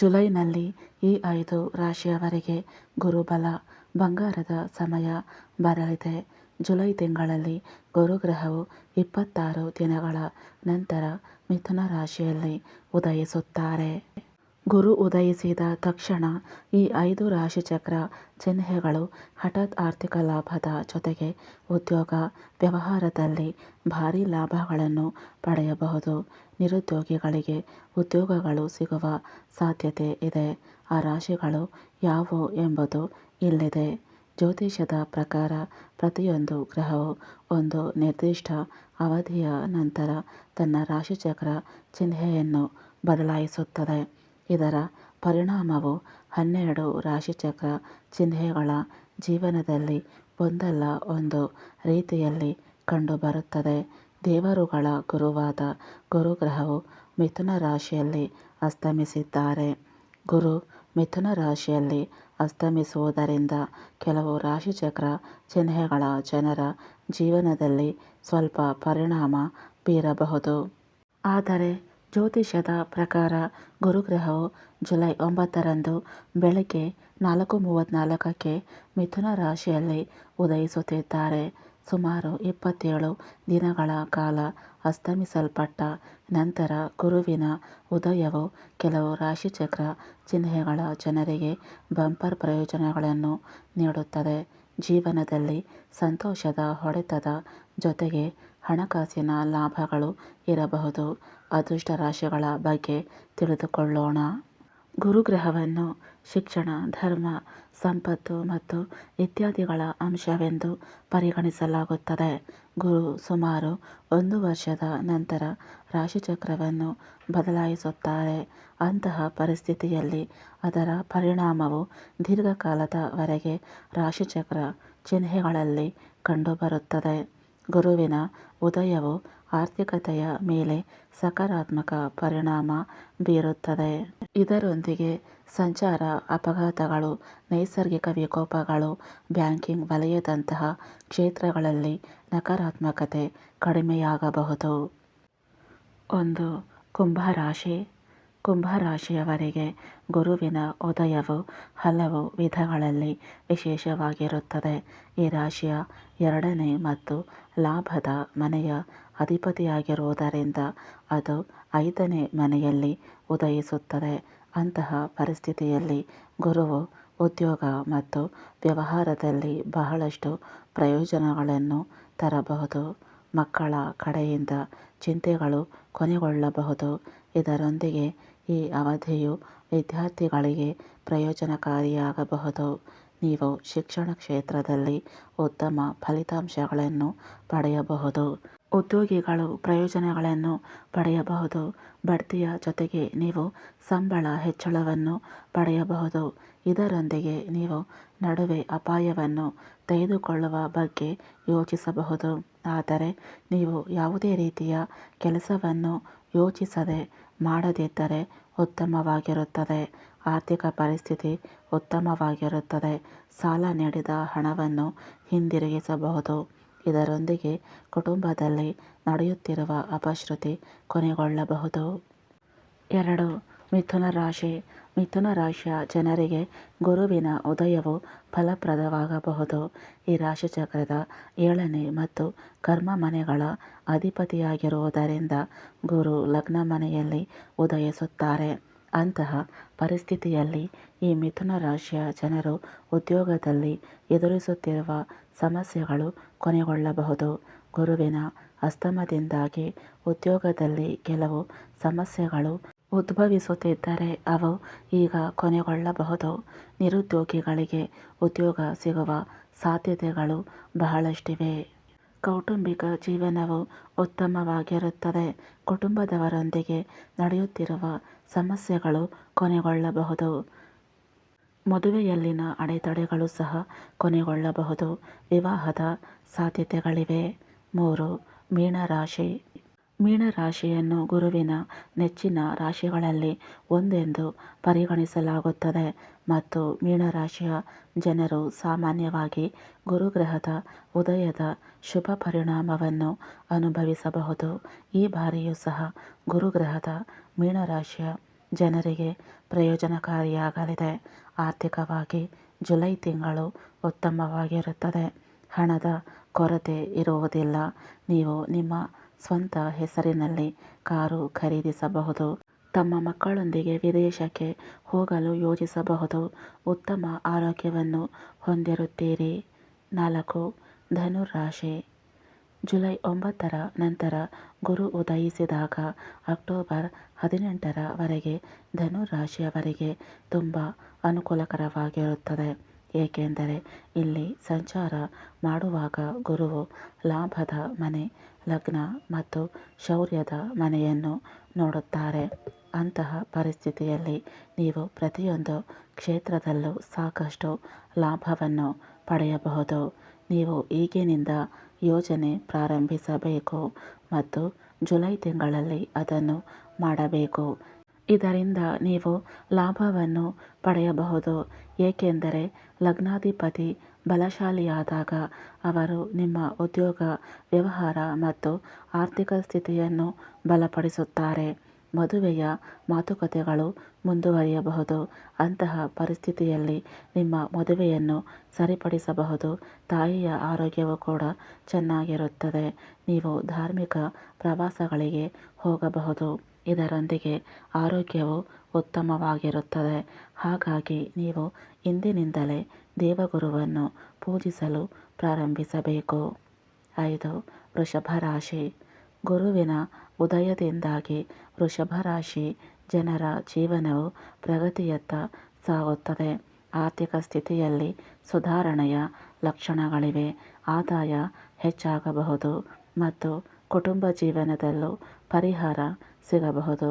ಜುಲೈನಲ್ಲಿ ಈ ಐದು ರಾಶಿಯವರಿಗೆ ಗುರುಬಲ ಬಂಗಾರದ ಸಮಯ ಬರಲಿದೆ. ಜುಲೈ ತಿಂಗಳಲ್ಲಿ ಗುರುಗ್ರಹವು ಇಪ್ಪತ್ತಾರು ದಿನಗಳ ನಂತರ ಮಿಥುನ ರಾಶಿಯಲ್ಲಿ ಉದಯಿಸುತ್ತಾರೆ. ಗುರು ಉದಯಿಸಿದ ತಕ್ಷಣ ಈ ಐದು ರಾಶಿಚಕ್ರ ಚಿಹ್ನೆಗಳು ಹಠಾತ್ ಆರ್ಥಿಕ ಲಾಭದ ಜೊತೆಗೆ ಉದ್ಯೋಗ, ವ್ಯವಹಾರದಲ್ಲಿ ಭಾರೀ ಲಾಭಗಳನ್ನು ಪಡೆಯಬಹುದು. ನಿರುದ್ಯೋಗಿಗಳಿಗೆ ಉದ್ಯೋಗಗಳು ಸಿಗುವ ಸಾಧ್ಯತೆ ಇದೆ. ಆ ರಾಶಿಗಳು ಯಾವುವು ಎಂಬುದು ಇಲ್ಲಿದೆ. ಜ್ಯೋತಿಷ್ಯದ ಪ್ರಕಾರ ಪ್ರತಿಯೊಂದು ಗ್ರಹವು ಒಂದು ನಿರ್ದಿಷ್ಟ ಅವಧಿಯ ನಂತರ ತನ್ನ ರಾಶಿಚಕ್ರ ಚಿಹ್ನೆಯನ್ನು ಬದಲಾಯಿಸುತ್ತದೆ. ಇದರ ಪರಿಣಾಮವು ಹನ್ನೆರಡು ರಾಶಿಚಕ್ರ ಚಿಹ್ನೆಗಳ ಜೀವನದಲ್ಲಿ ಒಂದಲ್ಲ ಒಂದು ರೀತಿಯಲ್ಲಿ ಕಂಡುಬರುತ್ತದೆ. ದೇವರುಗಳ ಗುರುವಾದ ಗುರುಗ್ರಹವು ಮಿಥುನ ರಾಶಿಯಲ್ಲಿ ಅಸ್ತಮಿಸಿದ್ದಾರೆ. ಗುರು ಮಿಥುನ ರಾಶಿಯಲ್ಲಿ ಅಸ್ತಮಿಸುವುದರಿಂದ ಕೆಲವು ರಾಶಿಚಕ್ರ ಚಿಹ್ನೆಗಳ ಜನರ ಜೀವನದಲ್ಲಿ ಸ್ವಲ್ಪ ಪರಿಣಾಮ ಬೀರಬಹುದು. ಆದರೆ ಜ್ಯೋತಿಷ್ಯದ ಪ್ರಕಾರ ಗುರುಗ್ರಹವು ಜುಲೈ ಒಂಬತ್ತರಂದು ಬೆಳಗ್ಗೆ ನಾಲ್ಕು ಮೂವತ್ತ್ನಾಲ್ಕಕ್ಕೆ ಮಿಥುನ ರಾಶಿಯಲ್ಲಿ ಉದಯಿಸುತ್ತಿದ್ದಾರೆ. ಸುಮಾರು ಇಪ್ಪತ್ತೇಳು ದಿನಗಳ ಕಾಲ ಅಸ್ತಮಿಸಲ್ಪಟ್ಟ ನಂತರ ಗುರುವಿನ ಉದಯವು ಕೆಲವು ರಾಶಿಚಕ್ರ ಚಿಹ್ನೆಗಳ ಜನರಿಗೆ ಬಂಪರ್ ಪ್ರಯೋಜನಗಳನ್ನು ನೀಡುತ್ತದೆ. ಜೀವನದಲ್ಲಿ ಸಂತೋಷದ ಹೊಡೆತದ ಜೊತೆಗೆ ಹಣಕಾಸಿನ ಲಾಭಗಳು ಇರಬಹುದು. ಅದೃಷ್ಟ ರಾಶಿಗಳ ಬಗ್ಗೆ ತಿಳಿದುಕೊಳ್ಳೋಣ. ಗುರುಗ್ರಹವನ್ನು ಶಿಕ್ಷಣ, ಧರ್ಮ, ಸಂಪತ್ತು ಮತ್ತು ಇತ್ಯಾದಿಗಳ ಅಂಶವೆಂದು ಪರಿಗಣಿಸಲಾಗುತ್ತದೆ. ಗುರು ಸುಮಾರು ಒಂದು ವರ್ಷದ ನಂತರ ರಾಶಿಚಕ್ರವನ್ನು ಬದಲಾಯಿಸುತ್ತಾರೆ. ಅಂತಹ ಪರಿಸ್ಥಿತಿಯಲ್ಲಿ ಅದರ ಪರಿಣಾಮವು ದೀರ್ಘಕಾಲದವರೆಗೆ ರಾಶಿಚಕ್ರ ಚಿಹ್ನೆಗಳಲ್ಲಿ ಕಂಡುಬರುತ್ತದೆ. ಗುರುವಿನ ಉದಯವು ಆರ್ಥಿಕತೆಯ ಮೇಲೆ ಸಕಾರಾತ್ಮಕ ಪರಿಣಾಮ ಬೀರುತ್ತದೆ. ಇದರೊಂದಿಗೆ ಸಂಚಾರ ಅಪಘಾತಗಳು, ನೈಸರ್ಗಿಕ ವಿಕೋಪಗಳು, ಬ್ಯಾಂಕಿಂಗ್ ವಲಯದಂತಹ ಕ್ಷೇತ್ರಗಳಲ್ಲಿ ನಕಾರಾತ್ಮಕತೆ ಕಡಿಮೆಯಾಗಬಹುದು. ಒಂದು ಕುಂಭರಾಶಿ ಕುಂಭರಾಶಿಯವರಿಗೆ ಗುರುವಿನ ಉದಯವು ಹಲವು ವಿಧಗಳಲ್ಲಿ ವಿಶೇಷವಾಗಿರುತ್ತದೆ. ಈ ರಾಶಿಯ ಎರಡನೇ ಮತ್ತು ಲಾಭದ ಮನೆಯ ಅಧಿಪತಿಯಾಗಿರುವುದರಿಂದ ಅದು ಐದನೇ ಮನೆಯಲ್ಲಿ ಉದಯಿಸುತ್ತದೆ. ಅಂತಹ ಪರಿಸ್ಥಿತಿಯಲ್ಲಿ ಗುರುವು ಉದ್ಯೋಗ ಮತ್ತು ವ್ಯವಹಾರದಲ್ಲಿ ಬಹಳಷ್ಟು ಪ್ರಯೋಜನಗಳನ್ನು ತರಬಹುದು. ಮಕ್ಕಳ ಕಡೆಯಿಂದ ಚಿಂತೆಗಳು ಕೊನೆಗೊಳ್ಳಬಹುದು. ಇದರೊಂದಿಗೆ ಈ ಅವಧಿಯು ವಿದ್ಯಾರ್ಥಿಗಳಿಗೆ ಪ್ರಯೋಜನಕಾರಿಯಾಗಬಹುದು. ನೀವು ಶಿಕ್ಷಣ ಕ್ಷೇತ್ರದಲ್ಲಿ ಉತ್ತಮ ಫಲಿತಾಂಶಗಳನ್ನು ಪಡೆಯಬಹುದು. ಉದ್ಯೋಗಿಗಳು ಪ್ರಯೋಜನಗಳನ್ನು ಪಡೆಯಬಹುದು. ಬಡ್ತಿಯ ಜೊತೆಗೆ ನೀವು ಸಂಬಳ ಹೆಚ್ಚಳವನ್ನು ಪಡೆಯಬಹುದು. ಇದರೊಂದಿಗೆ ನೀವು ನಡುವೆ ಅಪಾಯವನ್ನು ತೆಗೆದುಕೊಳ್ಳುವ ಬಗ್ಗೆ ಯೋಚಿಸಬಹುದು. ಆದರೆ ನೀವು ಯಾವುದೇ ರೀತಿಯ ಕೆಲಸವನ್ನು ಯೋಚಿಸದೆ ಮಾಡದಿದ್ದರೆ ಉತ್ತಮವಾಗಿರುತ್ತದೆ. ಆರ್ಥಿಕ ಪರಿಸ್ಥಿತಿ ಉತ್ತಮವಾಗಿರುತ್ತದೆ. ಸಾಲ ನೀಡಿದ ಹಣವನ್ನು ಹಿಂದಿರುಗಿಸಬಹುದು. ಇದರೊಂದಿಗೆ ಕುಟುಂಬದಲ್ಲಿ ನಡೆಯುತ್ತಿರುವ ಅಪಶ್ರುತಿ ಕೊನೆಗೊಳ್ಳಬಹುದು. ಎರಡು, ಮಿಥುನ ರಾಶಿ. ಮಿಥುನ ರಾಶಿಯ ಜನರಿಗೆ ಗುರುವಿನ ಉದಯವು ಫಲಪ್ರದವಾಗಬಹುದು. ಈ ರಾಶಿಚಕ್ರದ ಏಳನೇ ಮತ್ತು ಕರ್ಮ ಮನೆಗಳ ಅಧಿಪತಿಯಾಗಿರುವುದರಿಂದ ಗುರು ಲಗ್ನ ಮನೆಯಲ್ಲಿ ಉದಯಿಸುತ್ತಾರೆ. ಅಂತಹ ಪರಿಸ್ಥಿತಿಯಲ್ಲಿ ಈ ಮಿಥುನ ರಾಶಿಯ ಜನರು ಉದ್ಯೋಗದಲ್ಲಿ ಎದುರಿಸುತ್ತಿರುವ ಸಮಸ್ಯೆಗಳು ಕೊನೆಗೊಳ್ಳಬಹುದು. ಗುರುವಿನ ಅಸ್ತಮದಿಂದಾಗಿ ಉದ್ಯೋಗದಲ್ಲಿ ಕೆಲವು ಸಮಸ್ಯೆಗಳು ಉದ್ಭವಿಸುತ್ತಿದ್ದರೆ ಅವು ಈಗ ಕೊನೆಗೊಳ್ಳಬಹುದು. ನಿರುದ್ಯೋಗಿಗಳಿಗೆ ಉದ್ಯೋಗ ಸಿಗುವ ಸಾಧ್ಯತೆಗಳು ಬಹಳಷ್ಟಿವೆ. ಕೌಟುಂಬಿಕ ಜೀವನವು ಉತ್ತಮವಾಗಿರುತ್ತದೆ. ಕುಟುಂಬದವರೊಂದಿಗೆ ನಡೆಯುತ್ತಿರುವ ಸಮಸ್ಯೆಗಳು ಕೊನೆಗೊಳ್ಳಬಹುದು. ಮದುವೆಯಲ್ಲಿನ ಅಡೆತಡೆಗಳು ಸಹ ಕೊನೆಗೊಳ್ಳಬಹುದು. ವಿವಾಹದ ಸಾಧ್ಯತೆಗಳಿವೆ. ಮೂರು ಮೀನರಾಶಿ. ಮೀನರಾಶಿಯನ್ನು ಗುರುವಿನ ನೆಚ್ಚಿನ ರಾಶಿಗಳಲ್ಲಿ ಒಂದೆಂದು ಪರಿಗಣಿಸಲಾಗುತ್ತದೆ ಮತ್ತು ಮೀನರಾಶಿಯ ಜನರು ಸಾಮಾನ್ಯವಾಗಿ ಗುರುಗ್ರಹದ ಉದಯದ ಶುಭ ಪರಿಣಾಮವನ್ನು ಅನುಭವಿಸಬಹುದು. ಈ ಬಾರಿಯೂ ಸಹ ಗುರುಗ್ರಹದ ಮೀನರಾಶಿಯ ಜನರಿಗೆ ಪ್ರಯೋಜನಕಾರಿಯಾಗಲಿದೆ. ಆರ್ಥಿಕವಾಗಿ ಜುಲೈ ತಿಂಗಳು ಉತ್ತಮವಾಗಿರುತ್ತದೆ. ಹಣದ ಕೊರತೆ ಇರುವುದಿಲ್ಲ. ನೀವು ನಿಮ್ಮ ಸ್ವಂತ ಹೆಸರಿನಲ್ಲಿ ಕಾರು ಖರೀದಿಸಬಹುದು. ತಮ್ಮ ಮಕ್ಕಳೊಂದಿಗೆ ವಿದೇಶಕ್ಕೆ ಹೋಗಲು ಯೋಜಿಸಬಹುದು. ಉತ್ತಮ ಆರೋಗ್ಯವನ್ನು ಹೊಂದಿರುತ್ತೀರಿ. ನಾಲ್ಕು, ಧನುರಾಶಿ. ಜುಲೈ ಒಂಬತ್ತರ ನಂತರ ಗುರು ಉದಯಿಸಿದಾಗ ಅಕ್ಟೋಬರ್ ಹದಿನೆಂಟರ ವರೆಗೆ ಧನುರಾಶಿಯವರಿಗೆ ತುಂಬ ಅನುಕೂಲಕರವಾಗಿರುತ್ತದೆ. ಏಕೆಂದರೆ ಇಲ್ಲಿ ಸಂಚಾರ ಮಾಡುವಾಗ ಗುರುವು ಲಾಭದ ಮನೆ, ಲಗ್ನ ಮತ್ತು ಶೌರ್ಯದ ಮನೆಯನ್ನು ನೋಡುತ್ತಾರೆ. ಅಂತಹ ಪರಿಸ್ಥಿತಿಯಲ್ಲಿ ನೀವು ಪ್ರತಿಯೊಂದು ಕ್ಷೇತ್ರದಲ್ಲೂ ಸಾಕಷ್ಟು ಲಾಭವನ್ನು ಪಡೆಯಬಹುದು. ನೀವು ಈಗಿನಿಂದ ಯೋಜನೆ ಪ್ರಾರಂಭಿಸಬೇಕು ಮತ್ತು ಜುಲೈ ತಿಂಗಳಲ್ಲಿ ಅದನ್ನು ಮಾಡಬೇಕು. ಇದರಿಂದ ನೀವು ಲಾಭವನ್ನು ಪಡೆಯಬಹುದು. ಏಕೆಂದರೆ ಲಗ್ನಾಧಿಪತಿ ಬಲಶಾಲಿಯಾದಾಗ ಅವರು ನಿಮ್ಮ ಉದ್ಯೋಗ, ವ್ಯವಹಾರ ಮತ್ತು ಆರ್ಥಿಕ ಸ್ಥಿತಿಯನ್ನು ಬಲಪಡಿಸುತ್ತಾರೆ. ಮದುವೆಯ ಮಾತುಕತೆಗಳು ಮುಂದುವರಿಯಬಹುದು. ಅಂತಹ ಪರಿಸ್ಥಿತಿಯಲ್ಲಿ ನಿಮ್ಮ ಮದುವೆಯನ್ನು ಸರಿಪಡಿಸಬಹುದು. ತಾಯಿಯ ಆರೋಗ್ಯವು ಕೂಡ ಚೆನ್ನಾಗಿರುತ್ತದೆ. ನೀವು ಧಾರ್ಮಿಕ ಪ್ರವಾಸಗಳಿಗೆ ಹೋಗಬಹುದು. ಇದರೊಂದಿಗೆ ಆರೋಗ್ಯವು ಉತ್ತಮವಾಗಿರುತ್ತದೆ. ಹಾಗಾಗಿ ನೀವು ಇಂದಿನಿಂದಲೇ ದೇವಗುರುವನ್ನು ಪೂಜಿಸಲು ಪ್ರಾರಂಭಿಸಬೇಕು. ಐದು, ವೃಷಭ ರಾಶಿ. ಗುರುವಿನ ಉದಯದಿಂದಾಗಿ ವೃಷಭ ರಾಶಿ ಜನರ ಜೀವನವು ಪ್ರಗತಿಯತ್ತ ಸಾಗುತ್ತದೆ. ಆರ್ಥಿಕ ಸ್ಥಿತಿಯಲ್ಲಿ ಸುಧಾರಣೆಯ ಲಕ್ಷಣಗಳಿವೆ. ಆದಾಯ ಹೆಚ್ಚಾಗಬಹುದು ಮತ್ತು ಕುಟುಂಬ ಜೀವನದಲ್ಲೂ ಪರಿಹಾರ ಸಿಗಬಹುದು.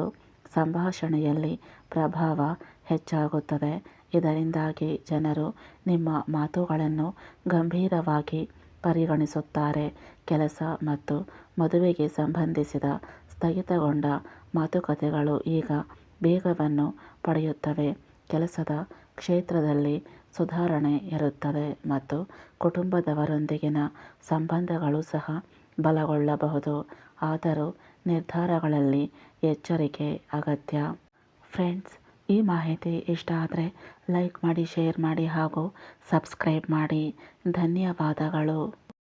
ಸಂಭಾಷಣೆಯಲ್ಲಿ ಪ್ರಭಾವ ಹೆಚ್ಚಾಗುತ್ತದೆ. ಇದರಿಂದಾಗಿ ಜನರು ನಿಮ್ಮ ಮಾತುಗಳನ್ನು ಗಂಭೀರವಾಗಿ ಪರಿಗಣಿಸುತ್ತಾರೆ. ಕೆಲಸ ಮತ್ತು ಮದುವೆಗೆ ಸಂಬಂಧಿಸಿದ ಸ್ಥಗಿತಗೊಂಡ ಮಾತುಕತೆಗಳು ಈಗ ಬೇಗವನ್ನು ಪಡೆಯುತ್ತವೆ. ಕೆಲಸದ ಕ್ಷೇತ್ರದಲ್ಲಿ ಸುಧಾರಣೆ ಇರುತ್ತದೆ ಮತ್ತು ಕುಟುಂಬದವರೊಂದಿಗಿನ ಸಂಬಂಧಗಳು ಸಹ ಬಲಗೊಳ್ಳಬಹುದು. ಆದರೂ ನಿರ್ಧಾರಗಳಲ್ಲಿ ಎಚ್ಚರಿಕೆ ಅಗತ್ಯ. ಫ್ರೆಂಡ್ಸ್, ಈ ಮಾಹಿತಿ ಇಷ್ಟ ಆದರೆ ಲೈಕ್ ಮಾಡಿ, ಶೇರ್ ಮಾಡಿ ಹಾಗೂ ಸಬ್ಸ್ಕ್ರೈಬ್ ಮಾಡಿ. ಧನ್ಯವಾದಗಳು.